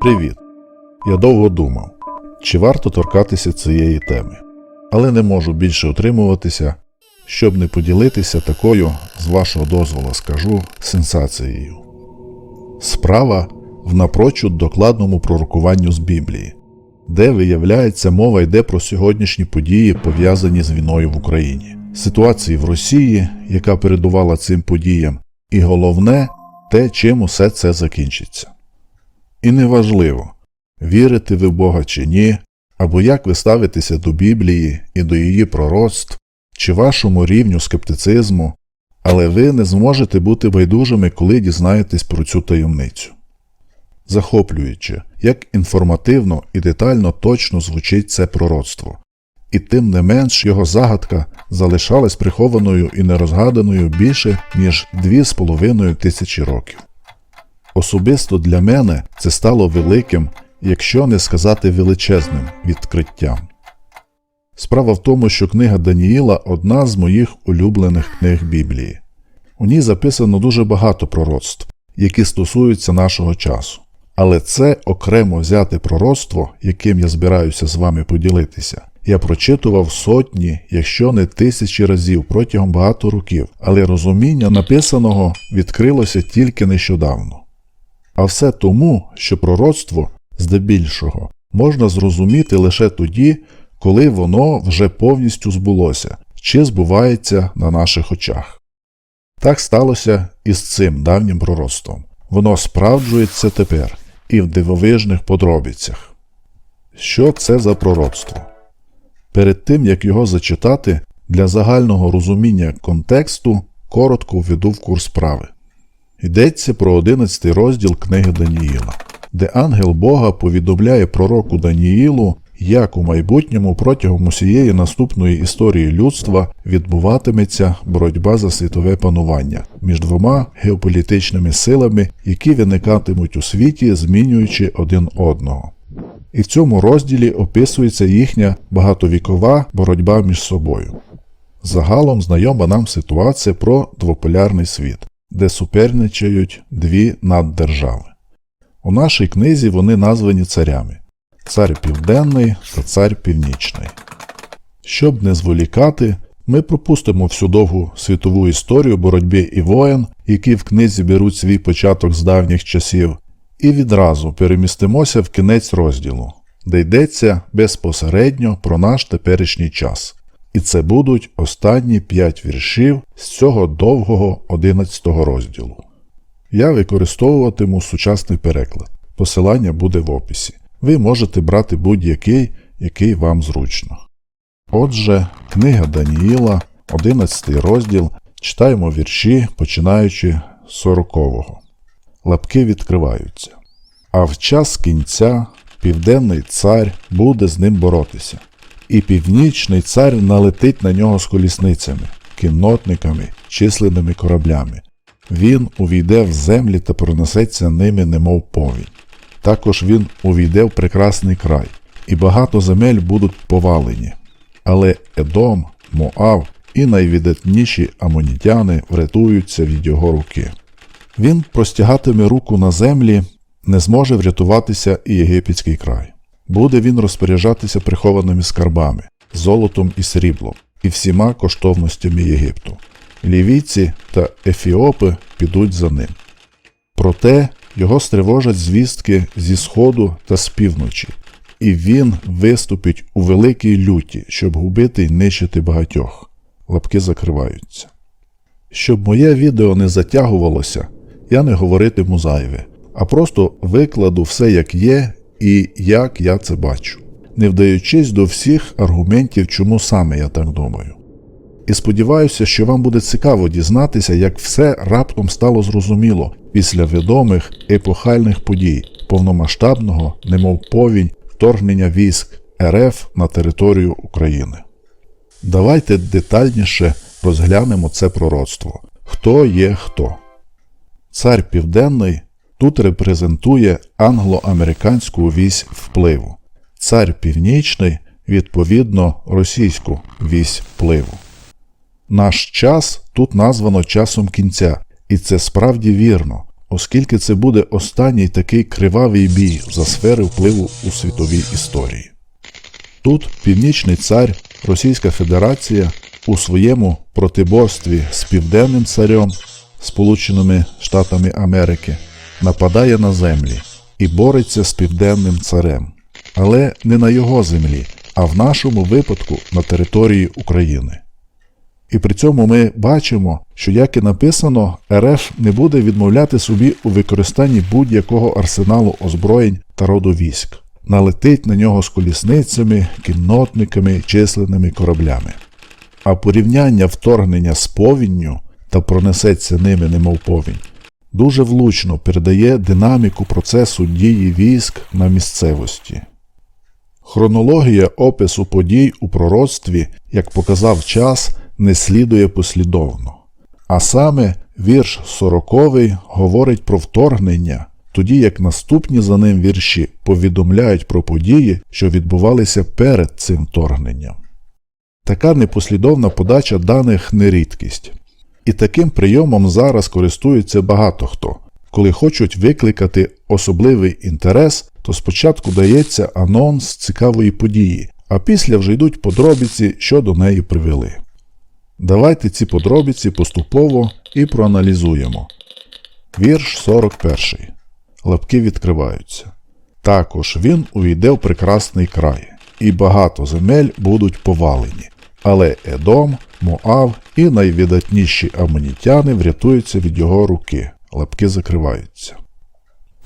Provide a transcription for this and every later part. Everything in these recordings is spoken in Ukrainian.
Привіт! Я довго думав, чи варто торкатися цієї теми, але не можу більше утримуватися, щоб не поділитися такою, з вашого дозволу скажу, сенсацією. Справа в напрочуд докладному пророкуванню з Біблії, де виявляється мова йде про сьогоднішні події, пов'язані з війною в Україні, ситуації в Росії, яка передувала цим подіям, і головне те, чим усе це закінчиться. І неважливо, вірите ви в Бога чи ні, або як ви ставитеся до Біблії і до її пророцтв, чи вашому рівню скептицизму, але ви не зможете бути байдужими, коли дізнаєтесь про цю таємницю. Захоплююче, як інформативно і детально точно звучить це пророцтво, і тим не менш його загадка залишалась прихованою і нерозгаданою більше, ніж дві з половиною тисячі років. Особисто для мене це стало великим, якщо не сказати величезним відкриттям. Справа в тому, що книга Даніїла одна з моїх улюблених книг Біблії. У ній записано дуже багато пророцтв, які стосуються нашого часу. Але це окремо взяте пророцтво, яким я збираюся з вами поділитися. Я прочитував сотні, якщо не тисячі разів протягом багато років, але розуміння написаного відкрилося тільки нещодавно. А все тому, що пророцтво, здебільшого, можна зрозуміти лише тоді, коли воно вже повністю збулося чи збувається на наших очах. Так сталося і з цим давнім пророцтвом. Воно справджується тепер і в дивовижних подробицях. Що це за пророцтво? Перед тим як його зачитати, для загального розуміння контексту коротко введу в курс справи. Йдеться про 11 розділ книги Даніїла, де ангел Бога повідомляє пророку Даніїлу, як у майбутньому протягом усієї наступної історії людства відбуватиметься боротьба за світове панування між двома геополітичними силами, які виникатимуть у світі, змінюючи один одного. І в цьому розділі описується їхня багатовікова боротьба між собою. Загалом знайома нам ситуація про двополярний світ, де суперничають дві наддержави. У нашій книзі вони названі царями Цар Південний та Цар Північний. Щоб не зволікати, ми пропустимо всю довгу світову історію боротьби і воєн, які в книзі беруть свій початок з давніх часів, і відразу перемістимося в кінець розділу, де йдеться безпосередньо про наш теперішній час. І це будуть останні п'ять віршів з цього довгого 11 розділу. Я використовуватиму сучасний переклад. Посилання буде в описі. Ви можете брати будь-який, який вам зручно. Отже, книга Даніїла, 11 розділ, читаємо вірші, починаючи з 40-го. Лапки відкриваються. А в час кінця південний цар буде з ним боротися, і північний цар налетить на нього з колісницями, кіннотниками, численними кораблями. Він увійде в землі та пронесеться ними, немов повінь. Також він увійде в прекрасний край, і багато земель будуть повалені. Але Едом, Моав і найвідатніші амонітяни врятуються від його руки. Він простягатиме руку на землі, не зможе врятуватися і єгипетський край. Буде він розпоряджатися прихованими скарбами, золотом і сріблом, і всіма коштовностями Єгипту. Лівійці та ефіопи підуть за ним. Проте його стривожать звістки зі сходу та з півночі, і він виступить у великій люті, щоб губити й нищити багатьох. Лапки закриваються. Щоб моє відео не затягувалося, я не говоритиму зайве, а просто викладу все як є і як я це бачу, не вдаючись до всіх аргументів, чому саме я так думаю. І сподіваюся, що вам буде цікаво дізнатися, як все раптом стало зрозуміло після відомих епохальних подій повномасштабного, немов повінь, вторгнення військ РФ на територію України. Давайте детальніше розглянемо це пророцтво. Хто є хто? Цар Південний тут репрезентує англо-американську вісь впливу. Цар Північний, відповідно, російську вісь впливу. Наш час тут названо часом кінця, і це справді вірно, оскільки це буде останній такий кривавий бій за сфери впливу у світовій історії. Тут північний цар Російська Федерація у своєму протиборстві з південним царем Сполученими Штатами Америки нападає на землі і бореться з південним царем, але не на його землі, а в нашому випадку на території України. І при цьому ми бачимо, що, як і написано, РФ не буде відмовляти собі у використанні будь-якого арсеналу озброєнь та роду військ, налетить на нього з колісницями, кіннотниками, численними кораблями. А порівняння вторгнення з повінню та пронесеться ними немов повінь дуже влучно передає динаміку процесу дії військ на місцевості. Хронологія опису подій у пророцтві, як показав час, не слідує послідовно. А саме вірш 40 говорить про вторгнення, тоді як наступні за ним вірші повідомляють про події, що відбувалися перед цим вторгненням. Така непослідовна подача даних не рідкість. І таким прийомом зараз користується багато хто. Коли хочуть викликати особливий інтерес, то спочатку дається анонс цікавої події, а після вже йдуть подробиці, що до неї привели. Давайте ці подробиці поступово і проаналізуємо. Вірш 41. Лапки відкриваються. Також він увійде в прекрасний край, і багато земель будуть повалені. Але Едом, Моав і найвидатніші амонітяни врятуються від його руки, лапки закриваються.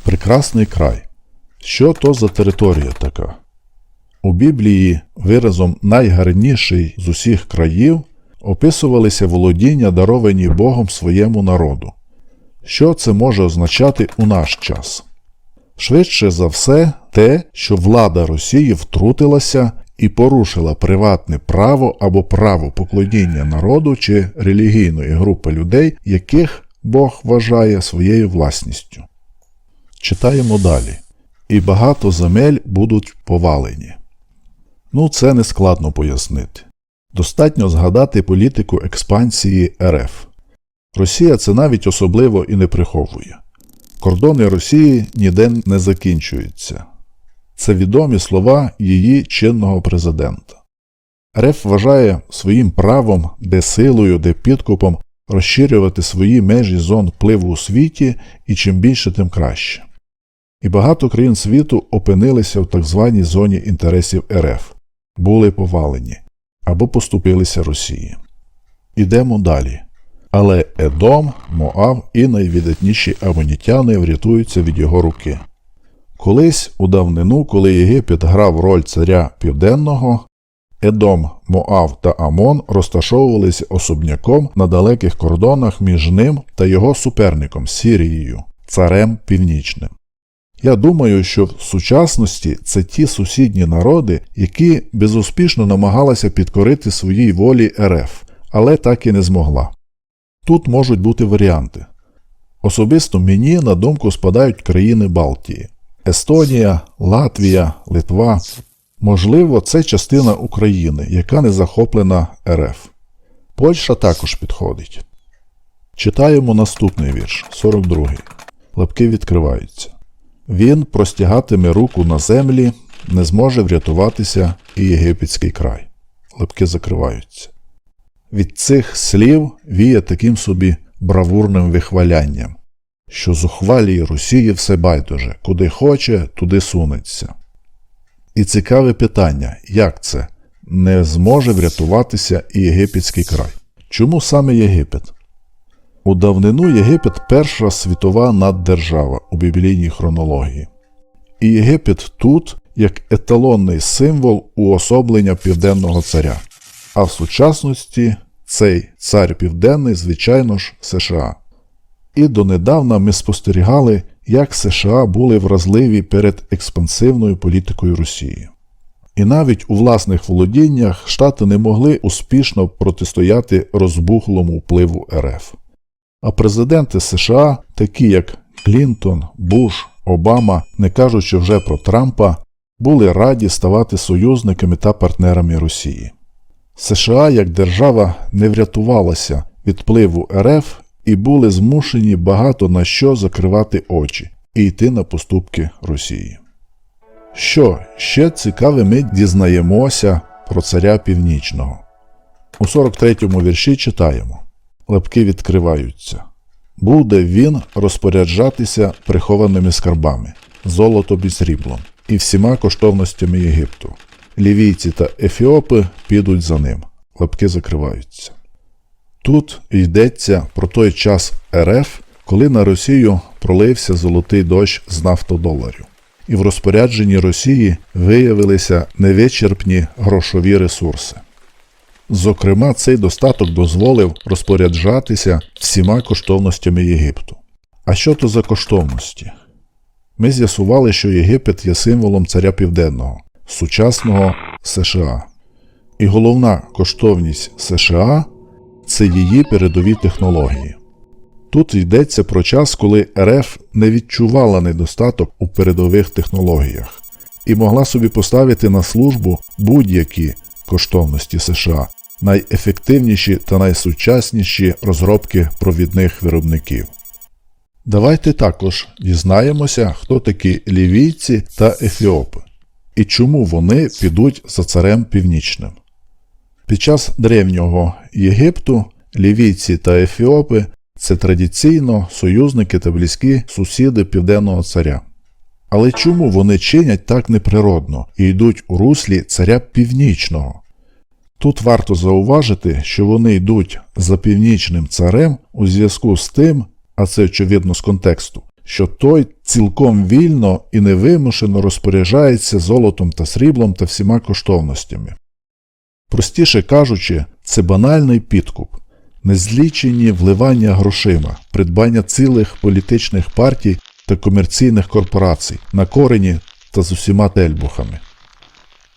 Прекрасний край. Що то за територія така? У Біблії виразом найгарніший з усіх країв описувалися володіння, даровані Богом своєму народу. Що це може означати у наш час? Швидше за все, те, що влада Росії втрутилася і порушила приватне право або право поклоніння народу чи релігійної групи людей, яких Бог вважає своєю власністю. Читаємо далі. І багато земель будуть повалені. Ну, це не складно пояснити. Достатньо згадати політику експансії РФ. Росія це навіть особливо і не приховує. Кордони Росії ніде не закінчуються. Це відомі слова її чинного президента. РФ вважає своїм правом, де силою, де підкупом розширювати свої межі зон впливу у світі і чим більше, тим краще. І багато країн світу опинилися в так званій зоні інтересів РФ, були повалені або поступилися Росії. Ідемо далі. Але Едом, Моав і найвідатніші амонітяни врятуються від його руки. Колись у давнину, коли Єгипет грав роль царя Південного, Едом, Моав та Амон розташовувалися особняком на далеких кордонах між ним та його суперником Сірією, царем Північним. Я думаю, що в сучасності це ті сусідні народи, які безуспішно намагалися підкорити своїй волі РФ, але так і не змогла. Тут можуть бути варіанти. Особисто мені на думку спадають країни Балтії. Естонія, Латвія, Литва. Можливо, це частина України, яка не захоплена РФ. Польща також підходить. Читаємо наступний вірш, 42. Лапки відкриваються. Він простягатиме руку на землі, не зможе врятуватися і єгипетський край. Лапки закриваються. Від цих слів віє таким собі бравурним вихвалянням що зухвалій Росії все байдуже, куди хоче, туди сунеться. І цікаве питання, як це не зможе врятуватися і єгипетський край? Чому саме Єгипет? У давнину Єгипет перша світова наддержава у біблійній хронології. І Єгипет тут як еталонний символ уособлення південного царя, а в сучасності цей цар південний, звичайно ж, США. І донедавна ми спостерігали, як США були вразливі перед експансивною політикою Росії. І навіть у власних володіннях Штати не могли успішно протистояти розбухлому впливу РФ. А президенти США, такі як Клінтон, Буш, Обама, не кажучи вже про Трампа, були раді ставати союзниками та партнерами Росії. США як держава не врятувалася від впливу РФ і були змушені багато на що закривати очі і йти на поступки Росії. Що ще цікаве, ми дізнаємося про царя Північного. У 43-му вірші читаємо Лапки відкриваються. Буде він розпоряджатися прихованими скарбами, золотом і сріблом, і всіма коштовностями Єгипту. Лівійці та ефіопи підуть за ним. Лапки закриваються. Тут йдеться про той час РФ, коли на Росію пролився золотий дощ з нафтодоларів, і в розпорядженні Росії виявилися невичерпні грошові ресурси. Зокрема, цей достаток дозволив розпоряджатися всіма коштовностями Єгипту. А що то за коштовності? Ми з'ясували, що Єгипет є символом царя Південного, сучасного США. І головна коштовність США це її передові технології. Тут йдеться про час, коли РФ не відчувала недостаток у передових технологіях і могла собі поставити на службу будь-які коштовності США, найефективніші та найсучасніші розробки провідних виробників. Давайте також дізнаємося, хто такі лівійці та ефіопи і чому вони підуть за царем північним. Під час древнього Єгипту лівійці та ефіопи це традиційно союзники та близькі сусіди південного царя. Але чому вони чинять так неприродно і йдуть у руслі царя північного? Тут варто зауважити, що вони йдуть за північним царем у зв'язку з тим, а це очевидно з контексту, що той цілком вільно і невимушено розпоряджається золотом та сріблом та всіма коштовностями. Простіше кажучи, це банальний підкуп, незлічені вливання грошима, придбання цілих політичних партій та комерційних корпорацій на корені та з усіма тельбухами.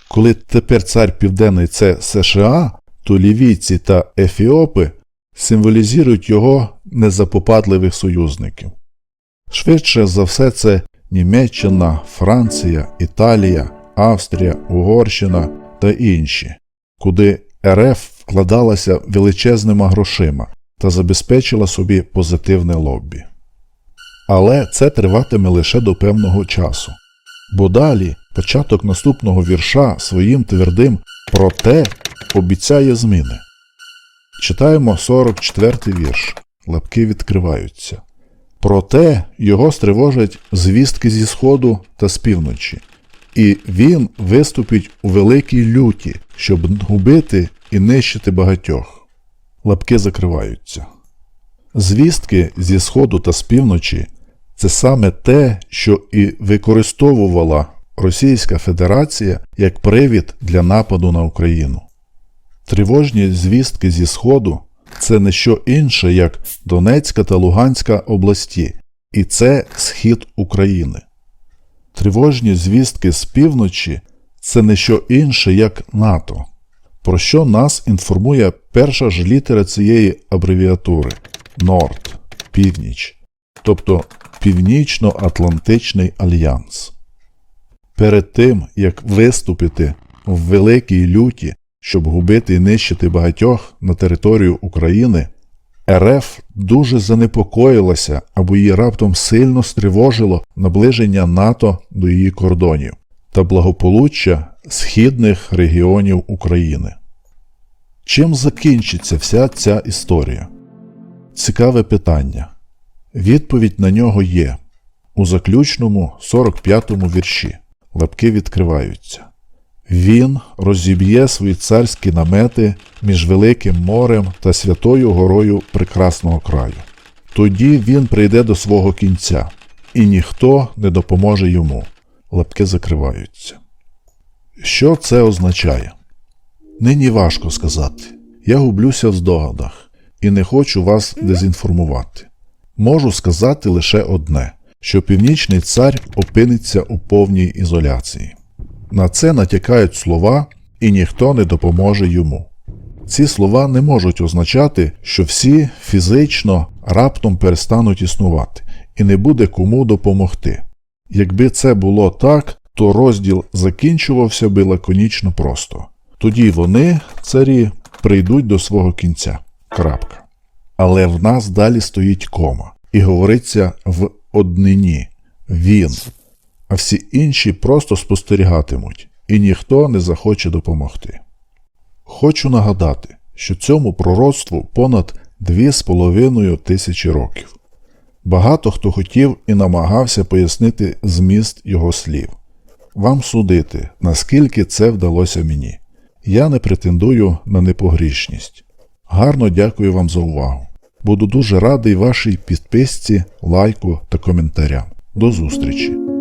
Коли тепер цар Південний це США, то лівійці та ефіопи символізують його незапопадливих союзників. Швидше за все, це Німеччина, Франція, Італія, Австрія, Угорщина та інші, куди РФ вкладалася величезними грошима та забезпечила собі позитивне лоббі. Але це триватиме лише до певного часу. Бо далі початок наступного вірша своїм твердим проте обіцяє зміни. Читаємо 44-й вірш. Лапки відкриваються. Проте його стривожать звістки зі сходу та з півночі, і він виступить у великій люті, щоб губити і нищити багатьох. Лапки закриваються. Звістки зі сходу та з півночі це саме те, що і використовувала Російська Федерація як привід для нападу на Україну. Тривожні звістки зі Сходу це не що інше, як Донецька та Луганська області, і це схід України. Тривожні звістки з півночі це не що інше, як НАТО, про що нас інформує перша ж літера цієї абревіатури Норд, Північ, тобто Північно-Атлантичний альянс. Перед тим, як виступити в великій люті, щоб губити і нищити багатьох на територію України, РФ дуже занепокоїлася або її раптом сильно стривожило наближення НАТО до її кордонів та благополуччя східних регіонів України. Чим закінчиться вся ця історія? Цікаве питання. Відповідь на нього є у заключному 45-му вірші. Лапки відкриваються. Він розіб'є свої царські намети між Великим морем та Святою Горою Прекрасного краю. Тоді він прийде до свого кінця, і ніхто не допоможе йому. Лапки закриваються. Що це означає? Нині важко сказати. Я гублюся в здогадах і не хочу вас дезінформувати. Можу сказати лише одне: що північний цар опиниться у повній ізоляції. На це натякають слова, і ніхто не допоможе йому. Ці слова не можуть означати, що всі фізично раптом перестануть існувати, і не буде кому допомогти. Якби це було так, то розділ закінчувався би лаконічно просто. Тоді вони, царі, прийдуть до свого кінця. Крапка. Але в нас далі стоїть кома, і говориться в однині він, а всі інші просто спостерігатимуть, і ніхто не захоче допомогти. Хочу нагадати, що цьому пророцтву понад 2,5 тисячі років. Багато хто хотів і намагався пояснити зміст його слів. Вам судити, наскільки це вдалося мені. Я не претендую на непогрішність. Гарно дякую вам за увагу. Буду дуже радий вашій підписці, лайку та коментарям. До зустрічі!